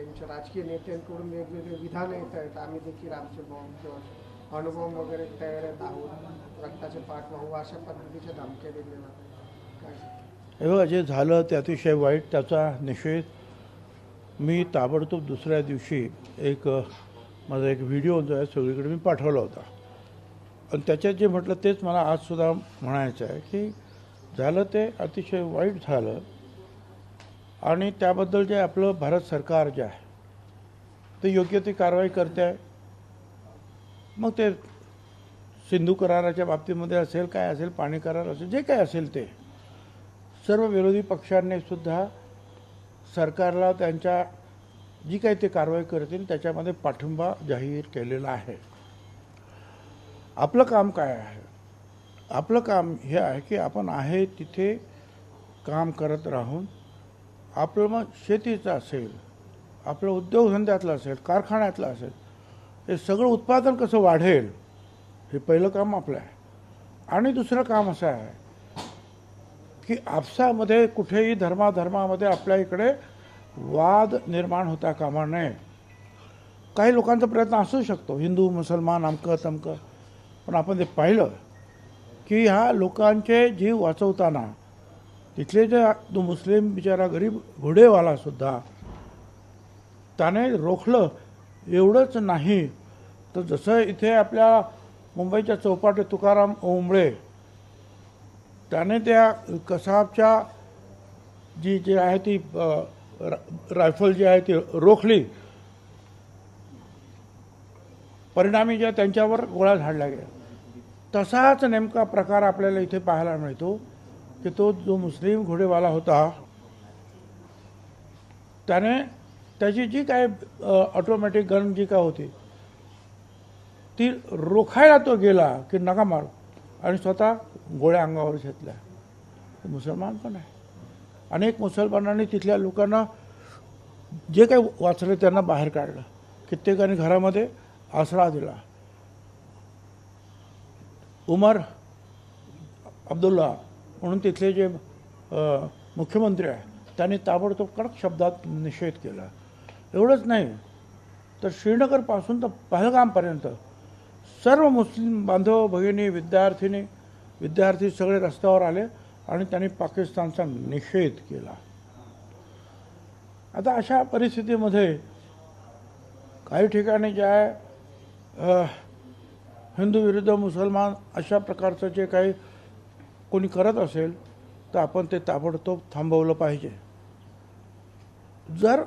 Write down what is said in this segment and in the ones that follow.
त्यांच्या राजकीय नेत्यांकडून वेगवेगळे विधान येत आहेत. आम्ही देखील आमचे बॉम्ब किंवा अणुबॉम्ब वगैरे तयारीत आहोत. रक्ताचे पाठ वाहू अशा पद्धतीच्या धमक्या दिलेल्या काय? बघा जे झालं ते अतिशय वाईट त्याचा निषेध मी ताबडतोब दुसऱ्या दिवशी एक माझा एक व्हिडिओ जो आहे सगळीकडे मी पाठवला होता. आणि त्याच्यात जे म्हटलं तेच मला आजसुद्धा म्हणायचं आहे की झालं ते अतिशय वाईट झालं. आणि त्याबद्दल जे आपलं भारत सरकार जे आहे ते योग्य ती कारवाई करते. आहे मग ते सिंधू कराराच्या बाबतीमध्ये असेल काय असेल पाणी करार असेल जे काय असेल ते सर्व विरोधी पक्षांनी सुद्धा सरकारला त्यांच्या जी काही ते कारवाई करतील त्याच्यामध्ये पाठिंबा जाहीर केलेला आहे. आपलं काम काय आहे? आपलं काम हे आहे की आपण आहे तिथे काम करत राहून आपलं मग शेतीचं असेल आपलं उद्योगधंद्यातलं असेल कारखान्यातलं असेल हे सगळं उत्पादन कसं वाढेल हे पहिलं काम आपलं आहे. आणि दुसरं काम असं आहे की आपसामध्ये कुठेही धर्माधर्मामध्ये आपल्या इकडे वाद निर्माण होता कामा नये. काही लोकांचा प्रयत्न असू शकतो हिंदू मुसलमान अमकं तमकं. पण आपण ते पाहिलं की ह्या लोकांचे जीव वाचवताना तिथले जे तो मुस्लिम बिचारा गरीब घोडेवालासुद्धा त्याने रोखलं. एवढंच नाही. तर जसं इथे आपल्या मुंबईच्या चौपाटे तुकाराम ओंबळे त्याने त्या कसाबच्या जी जी आहे ती रायफल जी आहे ती रोखली. परिणामी ज्या त्यांच्यावर गोळ्या झाडल्या गेल्या. तसाच नेमका प्रकार आपल्याला इथे पाहायला मिळतो. की तो जो मुस्लिम घोडेवाला होता त्याने त्याची जी काय ऑटोमॅटिक गन जी काय होती ती रोखायला तो गेला की नका मार. आणि स्वतः गोळ्या अंगावर घेतल्या. मुसलमान पण आहे. अनेक मुसलमानांनी तिथल्या लोकांना जे काही वाचले त्यांना बाहेर काढलं. कित्येकाने घरामध्ये आसरा दिला. उमर अब्दुल्ला म्हणून तिथले जे मुख्यमंत्री आहे त्यांनी ताबडतोब कडक शब्दात निषेध केला. एवढंच नाही तर श्रीनगरपासून तर पहलगामपर्यंत सर्व मुस्लिम बांधव भगिनी विद्यार्थिनी विद्यार्थी सगळे रस्त्यावर आले आणि त्यांनी पाकिस्तानचा निषेध केला. आता अशा परिस्थितीमध्ये काही ठिकाणी जे आहे हिंदू विरुद्ध मुसलमान अशा प्रकारचं जे काही कोणी करत असेल तर आपण ते ताबडतोब थांबवलं पाहिजे. जर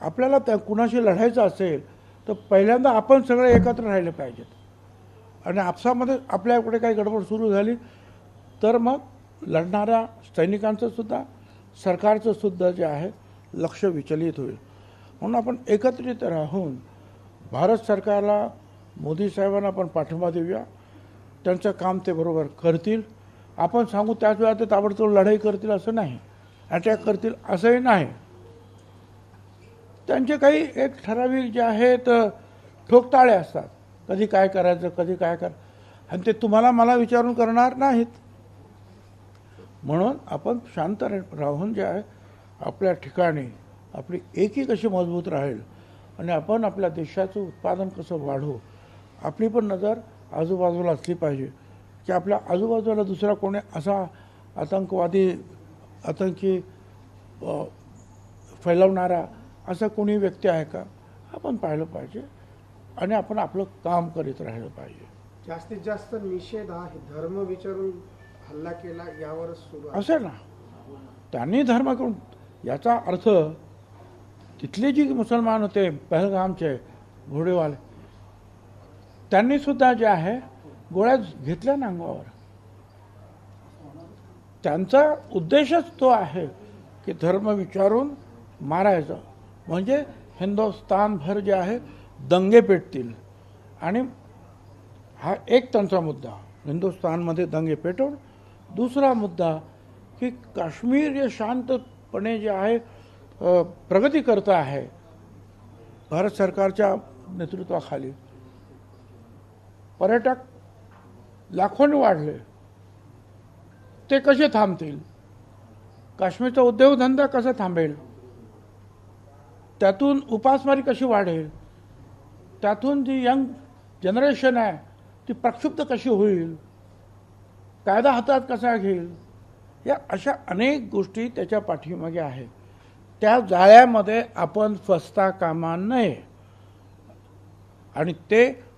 आपल्याला त्या कुणाशी लढायचं असेल तर पहिल्यांदा आपण सगळे एकत्र राहिले पाहिजेत. आणि आपसामध्ये आपल्याकडे काही गडबड सुरू झाली तर मग लढणाऱ्या सैनिकांचं सुद्धा सरकारचं सुद्धा जे आहे लक्ष विचलित होईल. म्हणून आपण एकत्रित राहून भारत सरकारला मोदी साहेबांना आपण पाठिंबा देऊया. त्यांचं काम ते बरोबर करतील. आपण सांगू त्याच वेळा ते ताबडतोब लढाई करतील असं नाही. अटॅक करतील असंही नाही. त्यांचे काही एक ठराविक जे आहेत ठोकताळे असतात. कधी काय करायचं कधी काय कर आणि ते तुम्हाला मला विचारून करणार नाहीत. म्हणून आपण शांत राहून जे आहे आपल्या ठिकाणी आपली एकी कशी मजबूत राहील आणि आपण आपल्या देशाचं उत्पादन कसं वाढवू आपली पण नजर आजूबाजूला असली पाहिजे. की आपल्या आजूबाजूला दुसरा कोणी असा आतंकवादी आतंकी फैलवणारा असा कोणी व्यक्ती आहे का? आपण पाहिलं पाहिजे. आणि आपण आपलं काम करीत राहिलं पाहिजे. जास्तीत जास्त निषेध हा धर्म विचारून हल्ला केला यावरच सुरू असेल ना? त्यांनी धर्म करून याचा अर्थ तिथले जी मुसलमान होते पहलगामचे घोडेवाले त्यांनी सुद्धा जे आहे गोळ्या घेतल्या ना अंगावर. त्यांचा उद्देशच तो आहे की धर्म विचारून मारायचं. म्हणजे हिंदुस्थानभर जे आहे दंगे पेटतील. आणि हा एक त्यांचा मुद्दा हिंदुस्थानमध्ये दंगे पेटवून दुसरा मुद्दा की काश्मीर जे शांतपणे जे आहे प्रगती करत आहे भारत सरकारच्या नेतृत्वाखाली. पर्यटक लाखोंनी वाढले. ते कसे थांबतील? काश्मीरचा उद्योगधंदा कसा थांबेल? त्यातून उपासमारी कशी वाढेल? त्यातून जी यंग जनरेशन आहे ती प्रक्षुब्ध कशी होईल? कायदा हातात कसा घेईल? या अशा अनेक गोष्टी त्याच्या पाठीमागे आहेत. त्या जाळ्यामध्ये आपण फसता कामा नये. आणि ते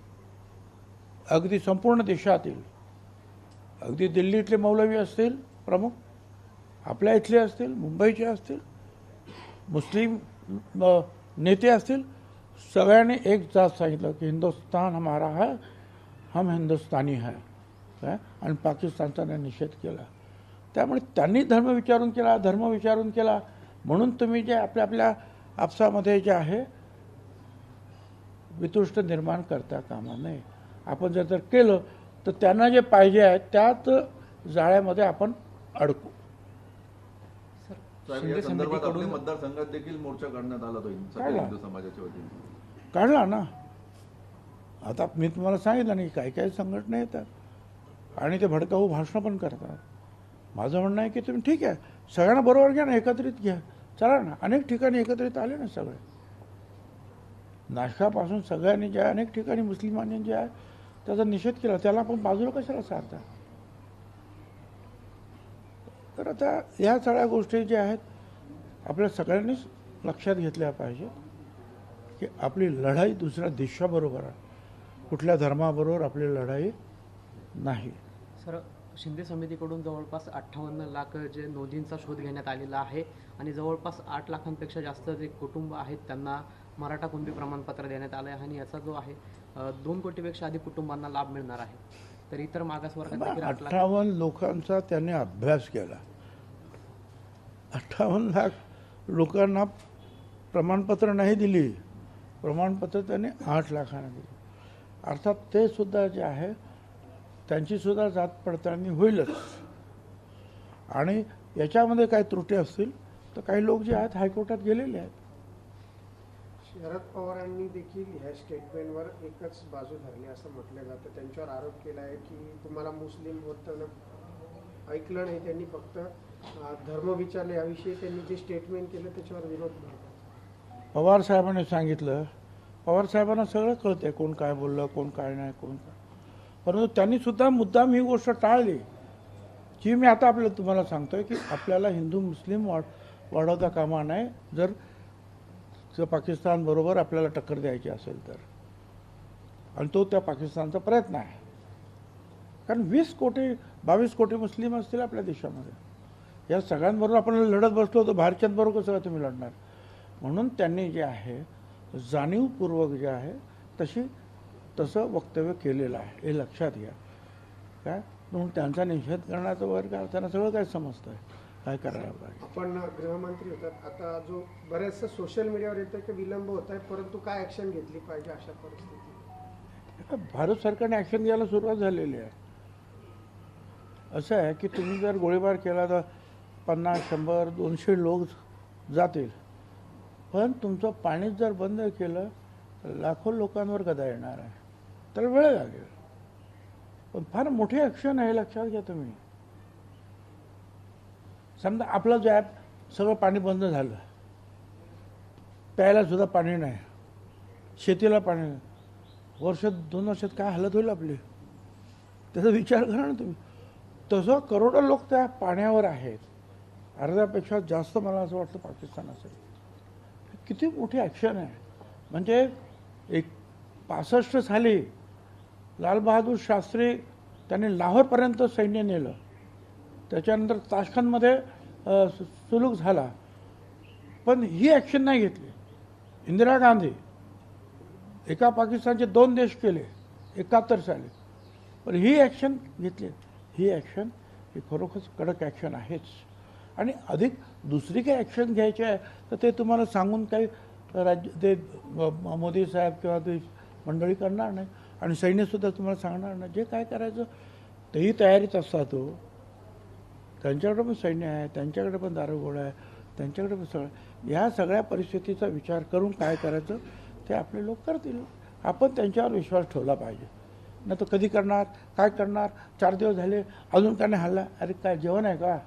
अगदी संपूर्ण देशातील अगदी दिल्लीतले मौलवी असतील प्रमुख आपल्या इथले असतील मुंबईचे असतील मुस्लिम नेते असतील सगळ्यांनी एक जात सांगितलं की हिंदुस्तान हमारा है हम हिंदुस्तानी है. काय आणि पाकिस्तानचा निषेध केला. त्यामुळे त्यांनी धर्म विचारून केला धर्म विचारून केला. म्हणून तुम्ही जे आपल्या आपल्या आपसामध्ये जे आहे वितुष्ट निर्माण करता कामा नये. आपण जर तर केलं तर त्यांना जे पाहिजे आहे त्याच जाळ्यामध्ये आपण अडकू. मतदारसंघात देखील मोर्चा काढण्यात आला हिंद- काढला. हिंदू समाजाच्या वतीने. काढला ना. आता मी तुम्हाला सांगितलं नाही काही काही संघटना येतात आणि ते भडकाऊ भाषणं पण करतात. माझं म्हणणं आहे की तुम्ही ठीक आहे सगळ्यांना बरोबर घ्या ना एकत्रित घ्या. चला ना अनेक ठिकाणी एकत्रित आले ना सगळे. नाशकापासून सगळ्यांनी ज्या अनेक ठिकाणी मुस्लिमांनी जे आहे त्याचा निषेध केला. त्याला आपण बाजूला कशाला सारता तर आता ह्या सगळ्या गोष्टी ज्या आहेत आपल्या सगळ्यांनीच लक्षात घेतल्या पाहिजेत की आपली लढाई दुसऱ्या देशाबरोबर आहे. कुठल्या धर्माबरोबर आपली लढाई नाही. सर शिंदे समितीकडून जवळपास अठ्ठावन्न लाख जे नोंदींचा शोध घेण्यात आलेला आहे आणि जवळपास आठ लाखांपेक्षा जास्त जे कुटुंब आहेत त्यांना मराठा कुणबी प्रमाणपत्र देण्यात आलं आहे आणि याचा जो आहे दोन कोटीपेक्षा अधिक कुटुंबांना लाभ मिळणार आहे. तर इतर मागासवर्गात अठ्ठावन्न लोकांचा त्याने अभ्यास केला. अठ्ठावन्न लाख लोकांना प्रमाणपत्र नाही दिली. प्रमाणपत्र त्याने आठ लाखांना दिली. अर्थात ते सुद्धा जे आहे त्यांची सुद्धा जात पडताळणी होईलच. आणि याच्यामध्ये काही त्रुटी असतील तर काही लोक जे आहेत हायकोर्टात गेलेले आहेत. शरद पवारांनी देखील ह्या स्टेटमेंटवर एकच बाजू धरली असं म्हटलं जातं. त्यांच्यावर आरोप केला आहे की तुम्हाला मुस्लिम होतं ऐकलं नाही त्यांनी फक्त धर्म विचारले. याविषयी त्यांनी जे स्टेटमेंट केलं त्याच्यावर विरोध पवार साहेबांनी सांगितलं. पवार साहेबांना सगळं कळतंय कोण काय बोललं कोण काय नाही कोण काय. परंतु त्यांनी सुद्धा मुद्दाम ही गोष्ट टाळली. जी मी आता आपल्याला तुम्हाला सांगतोय की आपल्याला हिंदू मुस्लिम वाढ वाढवता कामा नये. जर जर पाकिस्तानबरोबर आपल्याला टक्कर द्यायची असेल तर. आणि तो त्या पाकिस्तानचा प्रयत्न आहे. कारण वीस कोटी बावीस कोटी मुस्लिम असतील आपल्या देशामध्ये. या सगळ्यांबरोबर आपण लढत बसलो तर भारतीयांबरोबर कसं तुम्ही लढणार? म्हणून त्यांनी जे आहे जाणीवपूर्वक जे आहे तशी तसं वक्तव्य केलेलं आहे. हे लक्षात घ्या. काय? म्हणून त्यांचा निषेध करण्याचं वगैरे काय त्यांना सगळं काय समजतं आहे काय करायला पाहिजे? आपण गृहमंत्री होतात. आता जो बऱ्याचशा सोशल मीडियावर येतं की विलंब होत आहे परंतु काय ऍक्शन घेतली पाहिजे अशा परिस्थितीत? भारत सरकारने ॲक्शन घ्यायला सुरुवात झालेली आहे. असं आहे की तुम्ही जर गोळीबार केला तर पन्नास शंभर दोनशे लोक जातील. पण तुमचं पाणीच जर बंद केलं तर लाखो लोकांवर गदा येणार आहे. तर वेळ लागेल. पण फार मोठी ॲक्शन आहे लक्षात घ्या तुम्ही. समजा आपलं जो ॲप सगळं पाणी बंद झालं. प्यायला सुद्धा पाणी नाही. शेतीला पाणी नाही. वर्ष दोन वर्षात काय हालत होईल आपली? त्याचा विचार करा ना तुम्ही. तसं करोडो लोक त्या पाण्यावर आहेत. अर्ध्यापेक्षा जास्त मला असं वाटतं पाकिस्तान असेल. किती मोठी ॲक्शन आहे. म्हणजे एक पासष्ट साली लालबहादूर शास्त्री त्यांनी लाहोरपर्यंत सैन्य नेलं. त्याच्यानंतर ताशखंदमध्ये सुलूक झाला. पण ही ॲक्शन नाही घेतली. इंदिरा गांधी एका पाकिस्तानचे दोन देश केले एकाहत्तर साली. पण ही ॲक्शन घेतली. ही ॲक्शन ही खरोखरच कडक ॲक्शन आहेच. आणि अधिक दुसरी काही ॲक्शन घ्यायची आहे तर ते तुम्हाला सांगून काही राज्य ते मोदी साहेब किंवा ते मंडळी करणार नाही. आणि सैन्यसुद्धा तुम्हाला सांगणार नाही. जे काय करायचं तेही तयारीत असतात तो त्यांच्याकडे पण सैन्य आहे त्यांच्याकडे पण दारुगोळा आहे त्यांच्याकडे पण सगळं ह्या सगळ्या परिस्थितीचा विचार करून काय करायचं ते आपले लोक करतील. आपण त्यांच्यावर विश्वास ठेवला पाहिजे. नाही तर कधी करणार काय करणार चार दिवस झाले अजून काय नाही हल्ला. अरे काय जेवण आहे का?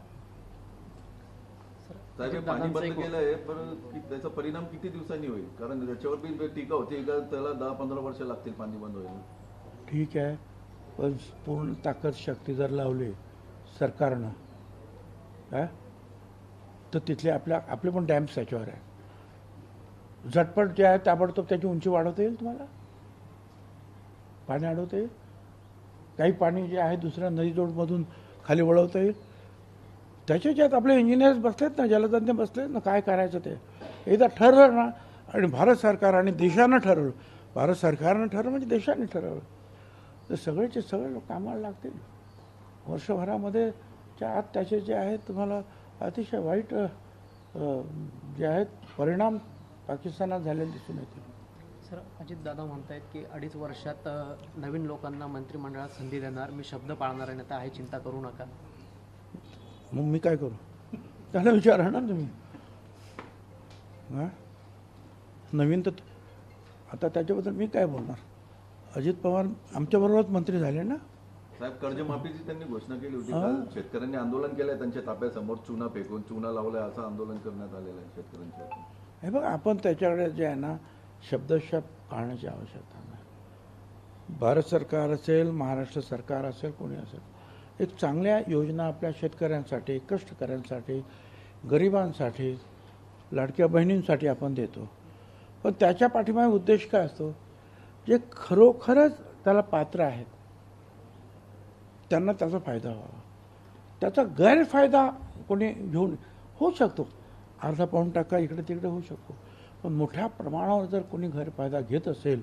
पाणी बंद केलं आहे पण त्याचा परिणाम किती दिवसांनी होईल? कारण त्याच्यावर बी टीका होती का त्याला दहा पंधरा वर्ष लागतील पाणी बंद व्हायला? ठीक आहे पण पूर्ण ताकद शक्ती जर लावली सरकारनं काय तर तिथले आपल्या आपले पण डॅम्स त्याच्यावर आहे. झटपट जे आहे ताबडतोब त्याची उंची वाढवता येईल तुम्हाला? पाणी अडवता येईल? काही पाणी जे आहे दुसऱ्या नदीजोडमधून खाली वळवता येईल? त्याच्या ज्यात आपले इंजिनियर्स बसलेत ना जलतज्ञ बसलेत ना काय करायचं ते? एकदा ठरलं ना आणि भारत सरकार आणि देशानं ठरवलं. भारत सरकारनं ठरवलं म्हणजे देशाने ठरवलं. तर सगळेचे सगळे लोक कामाला लागतील. वर्षभरामध्ये च्या आत त्याचे जे आहेत तुम्हाला अतिशय वाईट जे आहेत परिणाम पाकिस्तानात झालेले दिसून येतील. सर अजित दादा म्हणतायत की अडीच वर्षात नवीन लोकांना मंत्रिमंडळात संधी देणार मी शब्द पाळणार आहे आता आहे चिंता करू नका. मग मी काय करू? त्याला विचारा ना तुम्ही. हां? नवीन तर आता त्याच्याबद्दल मी काय बोलणार? अजित पवार आमच्याबरोबरच मंत्री झाले ना? साहेब कर्जमाफीची त्यांनी घोषणा केली होती. काल शेतकऱ्यांनी आंदोलन केलंय त्यांच्या ताप्यासमोर चुना फेकून चुना लावलाय असं आंदोलन करण्यात आलेलं आहे शेतकऱ्यांच्या हे बघ आपण त्याच्याकडे जे आहे ना शब्दशब्द काढण्याची आवश्यकता नाही. भारत सरकार असेल महाराष्ट्र सरकार असेल कोणी असेल एक चांगल्या योजना आपल्या शेतकऱ्यांसाठी कष्टकऱ्यांसाठी गरिबांसाठी लाडक्या बहिणींसाठी आपण देतो. पण त्याच्या पाठीमागे उद्देश काय असतो? जे खरोखरच त्याला पात्र आहेत त्यांना त्याचा फायदा व्हावा. त्याचा गैरफायदा कोणी घेऊन होऊ शकतो. अर्धा पाऊण टाका इकडे तिकडे होऊ शकतो. पण मोठ्या प्रमाणावर जर कोणी गैरफायदा घेत असेल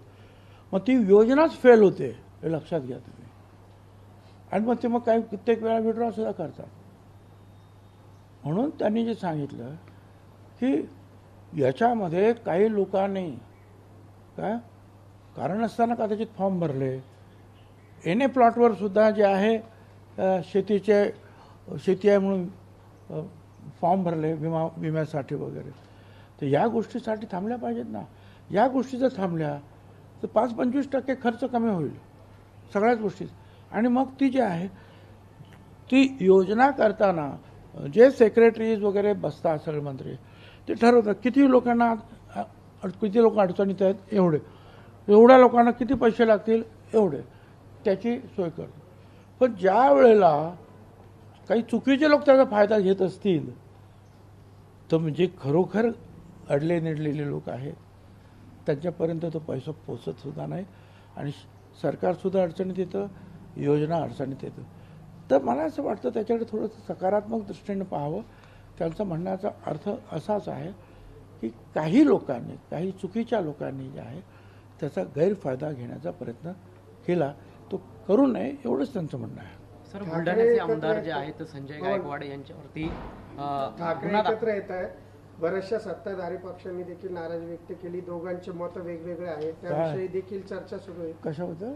मग ती योजनाच फेल होते हे लक्षात घ्या तुम्ही. आणि मग ते मग काही कित्येक वेळा विड्रॉ सुद्धा करतात. म्हणून त्यांनी जे सांगितलं की याच्यामध्ये काही लोकांनी काय? कारण असताना कदाचित फॉर्म भरले एन ए प्लॉटवर सुद्धा जे आहे शेतीचे शेती आहे म्हणून फॉर्म भरले विमा विम्यासाठी वगैरे. तर या गोष्टीसाठी थांबल्या पाहिजेत ना. या गोष्टी जर थांबल्या तर पाच पंचवीस टक्के खर्च कमी होईल. सगळ्याच गोष्टी. आणि मग ती जी आहे ती योजना करताना जे सेक्रेटरीज वगैरे बसतात सगळे मंत्री ते ठरवतात किती लोकांना किती लोक अडचणीत आहेत एवढे. एवढ्या लोकांना किती पैसे लागतील एवढे. त्याची सोय करतो. पण ज्या वेळेला काही चुकीचे लोक त्याचा फायदा घेत असतील तर म्हणजे खरोखर अडले निडलेले लोक आहेत. त्यांच्यापर्यंत तो पैसा पोचत सुद्धा नाही आणि सरकारसुद्धा अडचणीत येतं योजना अडचणीत येतं तर मला असं वाटतं त्याच्याकडे थोडंसं सकारात्मक दृष्टीने पाहावं. त्यांचा म्हणण्याचा अर्थ असाच आहे की काही लोकांनी काही चुकीच्या लोकांनी जे आहे त्याचा गैरफायदा घेण्याचा प्रयत्न केला. तो करू नये एवढंच त्यांचं म्हणणं आहे. सर ठाकरे बुलढाण्याचे आमदार जे. आहेत संजय. गायकवाड यांच्यावरती ठाकरे एकत्र येत आहेत. बऱ्याचशा सत्ताधारी पक्षांनी देखील नाराजी व्यक्त केली. दोघांचे मत वेगवेगळे आहेत. त्याविषयी देखील चर्चा सुरू आहे. कशाबद्दल?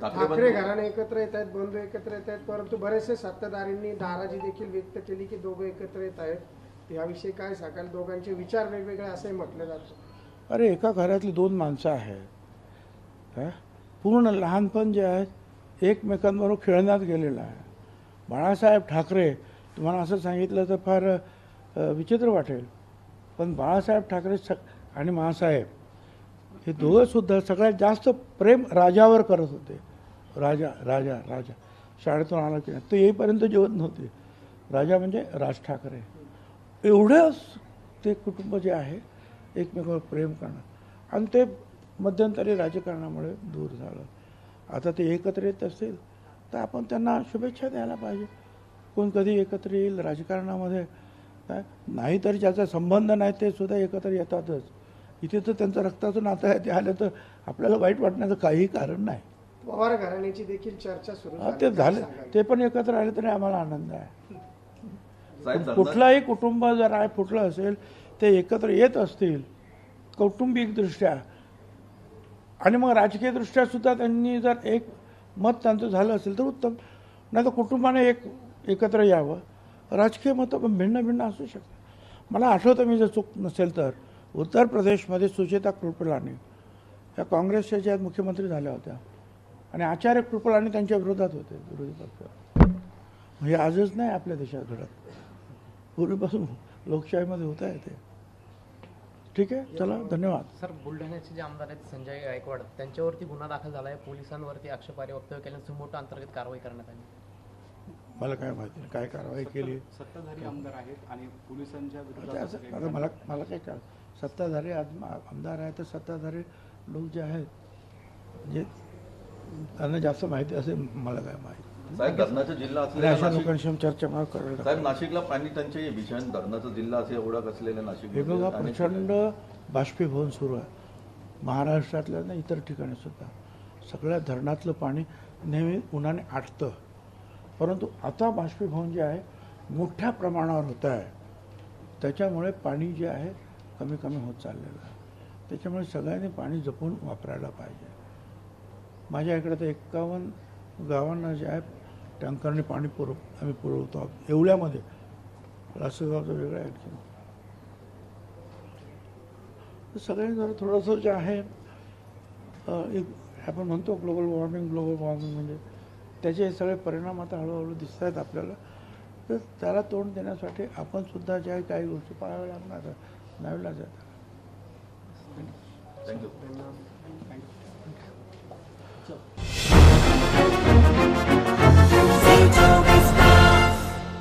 ठाकरे घराणे एकत्र येत आहेत बंधू एकत्र येत आहेत परंतु बरेचसे सत्ताधारींनी नाराजी देखील व्यक्त केली की दोघं एकत्र येत आहेत. याविषयी काय सांगाल? दोघांचे विचार वेगवेगळे असंही म्हटलं जातं. अरे एका घरातली दोन माणसं आहेत. पूर्ण लहानपण जे आहे एकमेकांबरोबर खेळण्यात गेलेला आहे. बाळासाहेब ठाकरे तुम्हाला असं सांगितलं तर फार विचित्र वाटेल. पण बाळासाहेब ठाकरे स आणि महासाहेब हे दोघंसुद्धा सगळ्यात जास्त प्रेम राजावर करत होते. राजा राजा राजा. शाळेतून आला की नाही. ते येईपर्यंत जेवत नव्हते. राजा म्हणजे राज ठाकरे. एवढंच ते कुटुंब जे आहे एकमेकावर प्रेम करणं. आणि ते मध्यंतरी राजकारणामुळे दूर झालं. आता ते एकत्र येत असतील तर आपण त्यांना शुभेच्छा द्यायला पाहिजे. कोण कधी एकत्र येईल राजकारणामध्ये काय? नाही तर ज्याचा संबंध नाही ते सुद्धा एकत्र येतातच. इथे तर त्यांचं रक्ताचं नातं आहे ते आलं तर आपल्याला वाईट वाटण्याचं काही कारण नाही. पवार घराण्याची देखील चर्चा सुरू हा. ते झाले? ते पण एकत्र आले तरी आम्हाला आनंद आहे. कुठलाही कुटुंब जर आहे फुटलं असेल ते एकत्र येत असतील कौटुंबिकदृष्ट्या आणि मग राजकीयदृष्ट्या सुद्धा त्यांनी जर एक मत त्यांचं झालं असेल तर उत्तम. नाही तर कुटुंबाने एक एकत्र यावं. राजकीय मतं पण भिन्न भिन्न असू शकतात. मला आठवतं मी जर चूक नसेल तर उत्तर प्रदेशमध्ये सुचेता कृपलानी या काँग्रेसच्या ज्या मुख्यमंत्री झाल्या होत्या आणि आचार्य कृपलानी त्यांच्या विरोधात होते विरोधी पक्ष. म्हणजे आजच नाही आपल्या देशात घडत. पूर्वीपासून लोकशाहीमध्ये होता येते. ठीक आहे चला धन्यवाद. सर बुलढाण्याचे जे आमदार आहेत संजय गायकवाड त्यांच्यावरती गुन्हा दाखल झाला आहे पोलिसांवरती आक्षेपार्ह वक्तव्य केल्यानं मोठं अंतर्गत कारवाई करण्यात आली. मला काय माहिती नाही काय कारवाई केली. सत्ताधारी आमदार आहेत आणि पोलिसांच्या आता विरोधात असं असं काही आता मला मला काय कळ सत्ताधारी आमदार आहे तर सत्ताधारी लोक जे आहेत म्हणजे त्यांना जास्त माहिती असेल मला काय माहिती. साहेब धरणाचा जिल्हा असलेल्या अशा नाशिक लोकांशी चर्चा मला साहेब नाशिकला पाणी टंचाई आहे भीषण. धरणाचा जिल्हा असे ओळख असलेल्या नाशिक हे बघा प्रचंड बाष्पीभवन सुरू आहे. महाराष्ट्रातल्या ना इतर ठिकाणी सुद्धा. सगळ्या धरणातलं पाणी नेहमी उन्हाने आटतं. परंतु आता बाष्पीभवन जे आहे मोठ्या प्रमाणावर होत आहे. त्याच्यामुळे पाणी जे आहे कमी कमी होत चाललेलं आहे. त्याच्यामुळे सगळ्यांनी पाणी जपून वापरायला पाहिजे. माझ्या इकडे तर एक्कावन्न गावांना जे आहे टँकरने पाणी पुरव आम्ही पुरवतो. आहोत एवढ्यामध्ये लासलगावचं वेगळं आहे आणखी तर सगळ्यांनी जरा थोडंसं जे आहे एक आपण म्हणतो ग्लोबल वॉर्मिंग ग्लोबल वॉर्मिंग म्हणजे त्याचे हे सगळे परिणाम आता हळूहळू दिसत आहेत आपल्याला. तर त्याला तोंड देण्यासाठी आपण सुद्धा ज्या काही गोष्टी पाळाव्या लागणार थँक्यू धन्यवाद थँक्यू